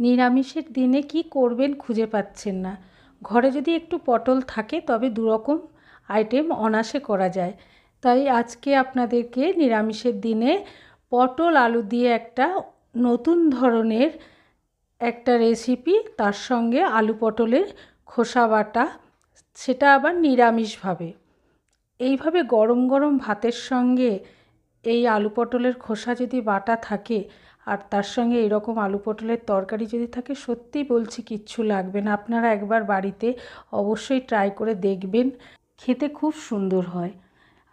নিরামিষের দিনে কি করবেন খুঁজে পাচ্ছেন না। ঘরে যদি একটু পটল থাকে, তবে দুরকম আইটেম অনাসে করা যায়। তাই আজকে আপনাদেরকে নিরামিষের দিনে পটল আলু দিয়ে একটা নতুন ধরনের একটা রেসিপি তার সঙ্গে আলু পটলের খোসা বাটা, সেটা আবার নিরামিষভাবে এইভাবে গরম গরম ভাতের সঙ্গে এই আলু পটলের খোসা যদি বাটা থাকে আর তার সঙ্গে এরকম আলু পটলের তরকারি যদি থাকে, সত্যিই বলছি কিচ্ছু লাগবে না। আপনারা একবার বাড়িতে অবশ্যই ট্রাই করে দেখবেন, খেতে খুব সুন্দর হয়।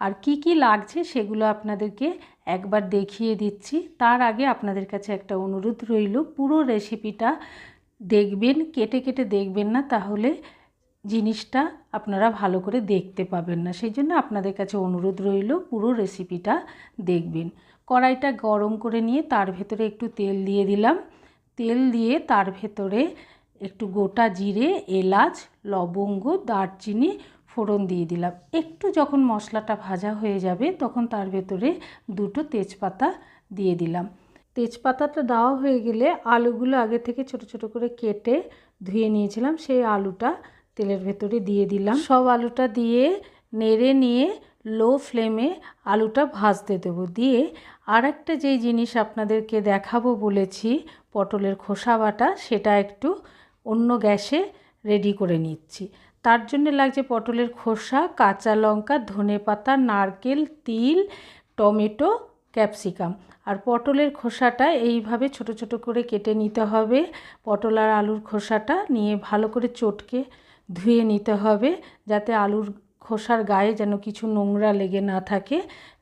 আর কি কি লাগছে সেগুলো আপনাদেরকে একবার দেখিয়ে দিচ্ছি। তার আগে আপনাদের কাছে একটা অনুরোধ রইল, পুরো রেসিপিটা দেখবেন, কেটে কেটে দেখবেন না, তাহলে জিনিসটা আপনারা ভালো করে দেখতে পাবেন না। সেই জন্য আপনাদের কাছে অনুরোধ রইল, পুরো রেসিপিটা দেখবেন। কড়াইটা গরম করে নিয়ে তার ভেতরে একটু তেল দিয়ে দিলাম। তেল দিয়ে তার ভেতরে একটু গোটা জিরে, এলাচ, লবঙ্গ, দারচিনি ফোড়ন দিয়ে দিলাম। একটু যখন মশলাটা ভাজা হয়ে যাবে তখন তার ভেতরে দুটো তেজপাতা দিয়ে দিলাম। তেজপাতাটা দেওয়া হয়ে গেলে আলুগুলো আগে থেকে ছোট ছোট করে কেটে ধুয়ে নিয়েছিলাম। সেই আলুটা তেলের ভেতরে দিয়ে দিলাম। সব আলুটা দিয়ে নেড়ে নিয়ে লো ফ্লেমে আলুটা ভাজতে দেবো। দিয়ে আর একটা যেই জিনিস আপনাদেরকে দেখাবো বলেছি, পটলের খোসা বাটা, সেটা একটু অন্য গ্যাসে রেডি করে নিচ্ছি। তার জন্য লাগছে পটলের খোসা, কাঁচা লঙ্কা, ধনে পাতা, নারকেল, তিল, টমেটো, ক্যাপসিকাম। আর পটলের খোসাটা এইভাবে ছোট ছোট করে কেটে নিতে হবে। পটল আর আলুর খোসাটা নিয়ে ভালো করে চটকে ধুয়ে নিতে হবে, যাতে আলুর খোসার গায়ে যেন কিছু নোংরা লেগে না থাকে,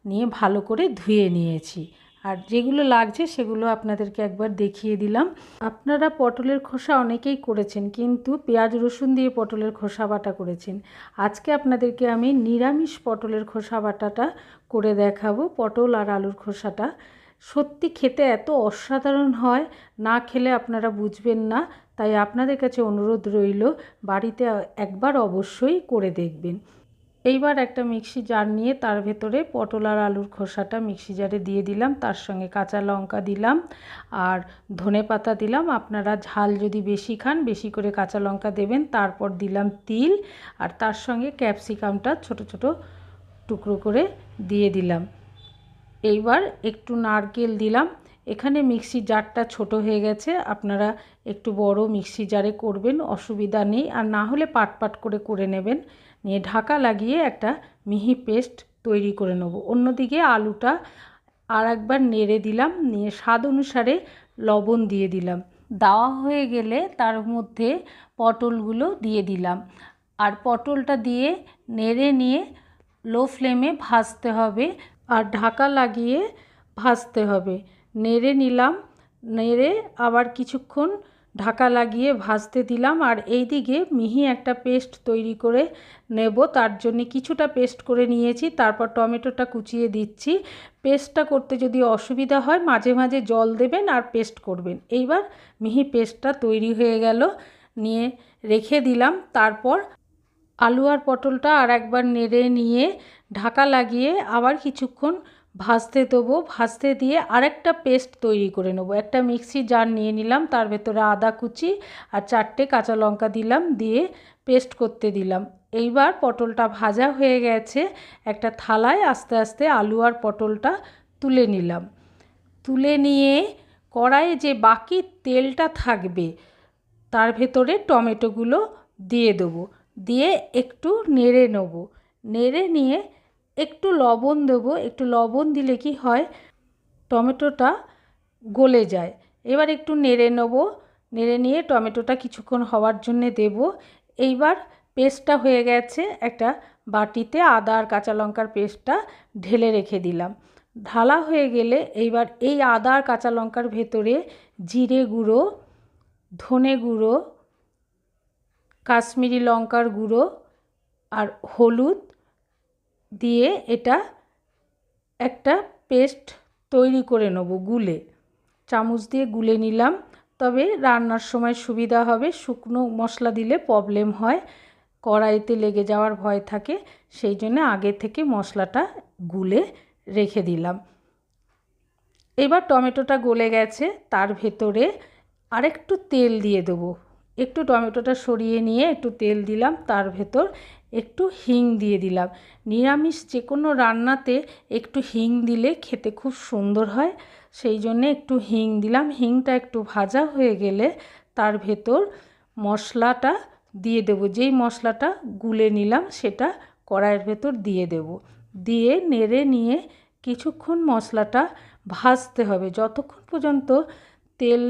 নিয়ে ভালো করে ধুয়ে নিয়েছি। আর যেগুলো লাগছে সেগুলো আপনাদেরকে একবার দেখিয়ে দিলাম। আপনারা পটলের খোসা অনেকেই করেছেন, কিন্তু পেঁয়াজ, রসুন দিয়ে পটলের খোসা বাটা করেছেন। আজকে আপনাদেরকে আমি নিরামিষ পটলের খোসা বাটাটা করে দেখাবো, পটল আর আলুর খোসাটা। সত্যি খেতে এত অসাধারণ হয়, না খেলে আপনারা বুঝবেন না, তাই আপনাদের কাছে অনুরোধ রইল, বাড়িতে একবার অবশ্যই করে দেখবেন। এইবার একটা মিক্সি জার নিয়ে তার ভেতরে পটল আর আলুর খোসাটা মিক্সি জারে দিয়ে দিলাম, তার সঙ্গে কাঁচা লঙ্কা দিলাম আর ধনে পাতা দিলাম। আপনারা ঝাল যদি বেশি খান, বেশি করে কাঁচা লঙ্কা দেবেন, তারপর দিলাম তিল আর তার সঙ্গে ক্যাপসিকামটা ছোট ছোট টুকরো করে দিয়ে দিলাম। এইবার একটু নারকেল দিলাম এখানে মিক্সি জারটা ছোট হয়ে গেছে, আপনারা একটু বড় মিক্সি জারে করবেন, অসুবিধা নেই। আর না হলে পাট পাট করে করে নেবেন, নিয়ে ঢাকা লাগিয়ে একটা মিহি পেস্ট তৈরি করে নেব। অন্যদিকে আলুটা আর একবার নেড়ে দিলাম, নিয়ে স্বাদ অনুসারে লবণ দিয়ে দিলাম। দেওয়া হয়ে গেলে তার মধ্যে পটলগুলো দিয়ে দিলাম। আর পটলটা দিয়ে নেড়ে নিয়ে লো ফ্লেমে ভাজতে হবে, আর ঢাকা লাগিয়ে ভাজতে হবে। নেড়ে নিলাম, নেড়ে আবার কিছুক্ষণ ঢাকা লাগিয়ে ভাজতে দিলাম আর এই দিকে মিহি একটা পেস্ট তৈরি করে নেব। তার জন্য কিছুটা পেস্ট করে নিয়েছি, তারপর টমেটোটা কুচিয়ে দিচ্ছি। পেস্টটা করতে যদি অসুবিধা হয়, মাঝে মাঝে জল দেবেন আর পেস্ট করবেন। এইবার মিহি পেস্টটা তৈরি হয়ে গেল, নিয়ে রেখে দিলাম। তারপর আলু আর পটলটা আর একবার নেড়ে নিয়ে ঢাকা লাগিয়ে আবার কিছুক্ষণ ভাজতে দেবো, ভাজতে দিয়ে আরেকটা পেস্ট তৈরি করে নেব। একটা মিক্সি জার নিয়ে নিলাম, তার ভেতরে আদা কুচি আর চারটে কাঁচা লঙ্কা দিলাম, দিয়ে পেস্ট করতে দিলাম। এইবার পটলটা ভাজা হয়ে গেছে, একটা থালায় আস্তে আস্তে আলু আর পটলটা তুলে নিলাম। তুলে নিয়ে কড়াইয়ে যে বাকি তেলটা থাকবে, তার ভেতরে টমেটোগুলো দিয়ে দেবো, দিয়ে একটু নেড়ে নেব। নেড়ে নিয়ে একটু লবণ দেবো, একটু লবণ দিলে কি হয়, টমেটোটা গলে যায়। এবার একটু নেড়ে নেব, নেড়ে নিয়ে টমেটোটা কিছুক্ষণ হওয়ার জন্যে দেব। এইবার পেস্টটা হয়ে গেছে, একটা বাটিতে আদা আর কাঁচা লঙ্কার পেস্টটা ঢেলে রেখে দিলাম। ঢালা হয়ে গেলে এইবার এই আদা আর কাঁচা লঙ্কার ভেতরে জিরে গুঁড়ো, ধনে গুঁড়ো, কাশ্মীরি লঙ্কার গুঁড়ো আর হলুদ দিয়ে এটা একটা পেস্ট তৈরি করে নেব গুলে। চামচ দিয়ে গুলে নিলাম। তবে রান্নার সময় সুবিধা হবে, শুকনো মশলা দিলে প্রবলেম হয়, কড়াইতে লেগে যাওয়ার ভয় থাকে, সেই জন্য আগে থেকে মশলাটা গুলে রেখে দিলাম। এবার টমেটোটা গলে গেছে, তার ভেতরে আরেকটু তেল দিয়ে দেবো। একটু টমেটোটা সরিয়ে নিয়ে একটু তেল দিলাম, তার ভেতর একটু হিং দিয়ে দিলাম। নিরামিষ যে কোনো রান্নাতে একটু হিং দিলে খেতে খুব সুন্দর হয়। সেই জন্যে একটু হিং দিলাম। হিংটা একটু ভাজা হয়ে গেলে তার ভেতর মশলাটা দিয়ে দেবো। যেই মশলাটা গুলে নিলাম সেটা কড়াইয়ের ভেতর দিয়ে দেব। দিয়ে নেড়ে নিয়ে কিছুক্ষণ মশলাটা ভাজতে হবে। যতক্ষণ পর্যন্ত তেল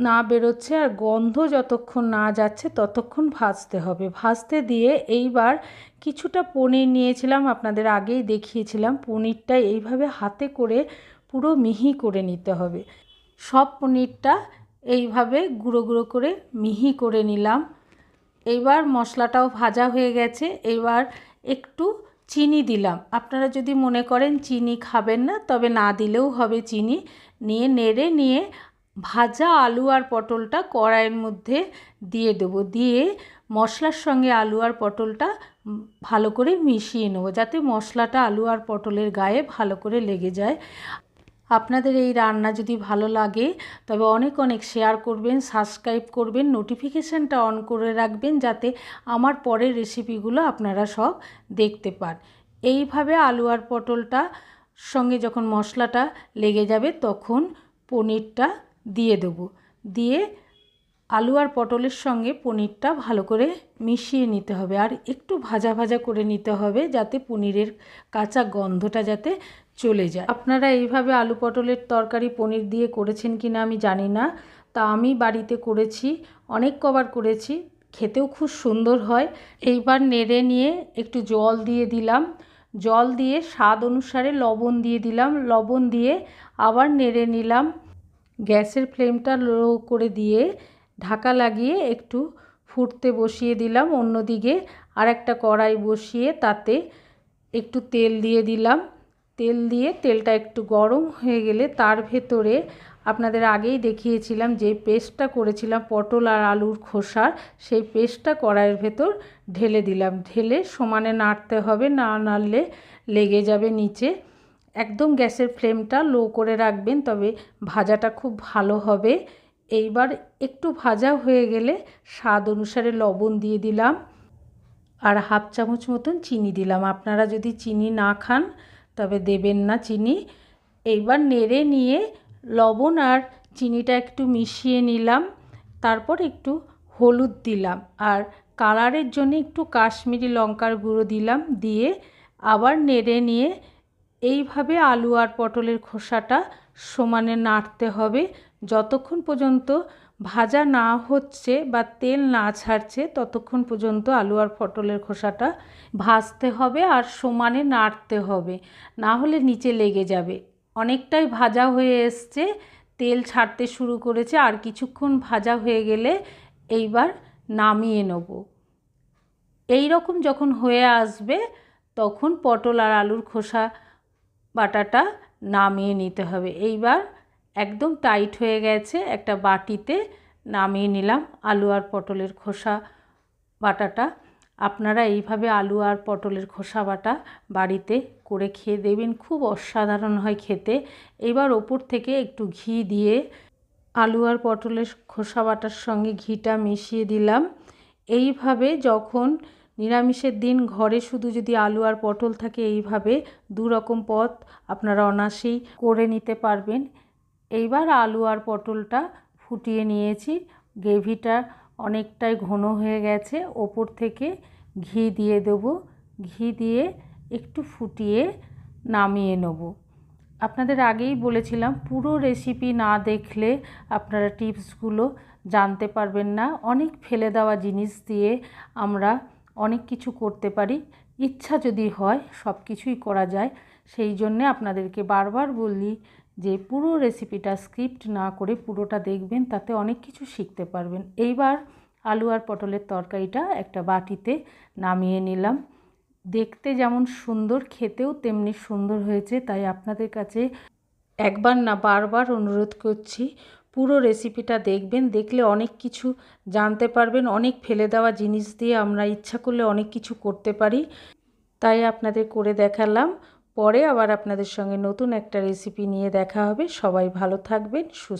না বেরোচ্ছে আর গন্ধ যতক্ষণ না যাচ্ছে ততক্ষণ ভাজতে হবে। ভাজতে দিয়ে এইবার কিছুটা পনির নিয়েছিলাম, আপনাদের আগেই দেখিয়েছিলাম। পনিরটা এইভাবে হাতে করে পুরো মিহি করে নিতে হবে। সব পনিরটা এইভাবে গুঁড়ো গুঁড়ো করে মিহি করে নিলাম। এইবার মশলাটাও ভাজা হয়ে গেছে। এবার একটু চিনি দিলাম। আপনারা যদি মনে করেন চিনি খাবেন না, তবে না দিলেও হবে চিনি। নিয়ে নেড়ে নিয়ে ভাজা আলু আর পটলটা কড়াইয়ের মধ্যে দিয়ে দেবো। দিয়ে মশলার সঙ্গে আলু আর পটলটা ভালো করে মিশিয়ে নেব যাতে মশলাটা আলু আর পটলের গায়ে ভালো করে লেগে যায়। আপনাদের এই রান্না যদি ভালো লাগে, তবে অনেক অনেক শেয়ার করবেন, সাবস্ক্রাইব করবেন, নোটিফিকেশানটা অন করে রাখবেন যাতে আমার পরের রেসিপিগুলো আপনারা সব দেখতে পান। এইভাবে আলু আর পটলটা সঙ্গে যখন মশলাটা লেগে যাবে, তখন পনিরটা দিয়ে দেবো। দিয়ে আলু আর পটলের সঙ্গে পনিরটা ভালো করে মিশিয়ে নিতে হবে আর একটু ভাজা ভাজা করে নিতে হবে যাতে পনিরের কাঁচা গন্ধটা যাতে চলে যায়। আপনারা এইভাবে আলু পটলের তরকারি পনির দিয়ে করেছেন কি না আমি জানি না, তা আমি বাড়িতে করেছি, অনেক কবার করেছি, খেতেও খুব সুন্দর হয়। এইবার নেড়ে নিয়ে একটু জল দিয়ে দিলাম। জল দিয়ে স্বাদ অনুসারে লবণ দিয়ে দিলাম। লবণ দিয়ে আবার নেড়ে নিলাম। গ্যাসের ফ্লেমটা লো করে দিয়ে ঢাকা লাগিয়ে একটু ফুটতে বসিয়ে দিলাম। অন্যদিকে আর একটা কড়াই বসিয়ে তাতে একটু তেল দিয়ে দিলাম। তেল দিয়ে তেলটা একটু গরম হয়ে গেলে তার ভেতরে আপনাদের আগেই দেখিয়েছিলাম যে পেস্টটা করেছিলাম, পটল আর আলুর খোসার সেই পেস্টটা কড়াইয়ের ভেতর ঢেলে দিলাম। ঢেলে সমানে নাড়তে হবে, না নাড়লে লেগে যাবে নিচে। একদম গ্যাসের ফ্লেমটা লো করে রাখবেন, তবে ভাজাটা খুব ভালো হবে। এইবার একটু ভাজা হয়ে গেলে স্বাদ অনুসারে লবণ দিয়ে দিলাম আর হাফ চামচ মতন চিনি দিলাম। আপনারা যদি চিনি না খান, তবে দেবেন না চিনি। এইবার নেড়ে নিয়ে লবণ আর চিনিটা একটু মিশিয়ে নিলাম, তারপর একটু হলুদ দিলাম আর কালারের জন্য একটু কাশ্মীরি লঙ্কার গুঁড়ো দিলাম, দিয়ে আবার নেড়ে নিয়ে এইভাবে আলু আর পটলের খোসাটা সমানে নাড়তে হবে। যতক্ষণ পর্যন্ত ভাজা না হচ্ছে বা তেল না ছাড়ছে, ততক্ষণ পর্যন্ত আলু আর পটলের খোসাটা ভাজতে হবে আর সমানে নাড়তে হবে। না হলে নিচে লেগে যাবে। অনেকটাই ভাজা হয়ে এসছে। তেল ছাড়তে শুরু করেছে। আর কিছুক্ষণ ভাজা হয়ে গেলে এইবার নামিয়ে নেব। এই রকম যখন হয়ে আসবে, তখন পটল আর আলুর খোসা বাটাটা নামিয়ে নিতে হবে। এইবার একদম টাইট হয়ে গেছে একটা বাটিতে নামিয়ে নিলাম আলু আর পটলের খোসা বাটাটা। আপনারা এইভাবে আলু আর পটলের খোসা বাটা বাড়িতে করে খেয়ে দেবেন, খুব অসাধারণ হয় খেতে। এবার ওপর থেকে একটু ঘি দিয়ে আলু আর পটলের খোসা বাটার সঙ্গে ঘিটা মিশিয়ে দিলাম। এইভাবে যখন নিরামিষের দিন ঘরে শুধু যদি আলু আর পটল থাকে, এইভাবে দু রকম পথ আপনারা অনাসেই করে নিতে পারবেন। এইবার আলু আর পটলটা ফুটিয়ে নিয়েছি। গ্রেভিটা অনেকটাই ঘন হয়ে গেছে। ওপর থেকে ঘি দিয়ে দেবো। ঘি দিয়ে একটু ফুটিয়ে নামিয়ে নেব। আপনাদের আগেই বলেছিলাম, পুরো রেসিপি না দেখলে আপনারা টিপসগুলো জানতে পারবেন না। অনেক ফেলে দেওয়া জিনিস দিয়ে আমরা অনেক কিছু করতে পারি। ইচ্ছা যদি হয়, সব কিছুই করা যায়। সেই জন্যে আপনাদেরকে বারবার বলি যে, পুরো রেসিপিটা স্ক্রিপ্ট না করে পুরোটা দেখবেন, তাতে অনেক কিছু শিখতে পারবেন। এইবার আলু আর পটলের তরকারিটা একটা বাটিতে নামিয়ে নিলাম। দেখতে যেমন সুন্দর, খেতেও তেমনি সুন্দর হয়েছে, তাই আপনাদের কাছে একবার না বারবার অনুরোধ করছি পুরো রেসিপিটা দেখবেন, দেখলে অনেক কিছু জানতে পারবেন, অনেক ফেলে দেওয়া জিনিস দিয়ে আমরা ইচ্ছা করলে অনেক কিছু করতে পারি। তাই আপনাদের করে দেখালাম। পরে আবার আপনাদের সঙ্গে নতুন একটা রেসিপি নিয়ে দেখা হবে। সবাই ভালো থাকবেন, সুস্থ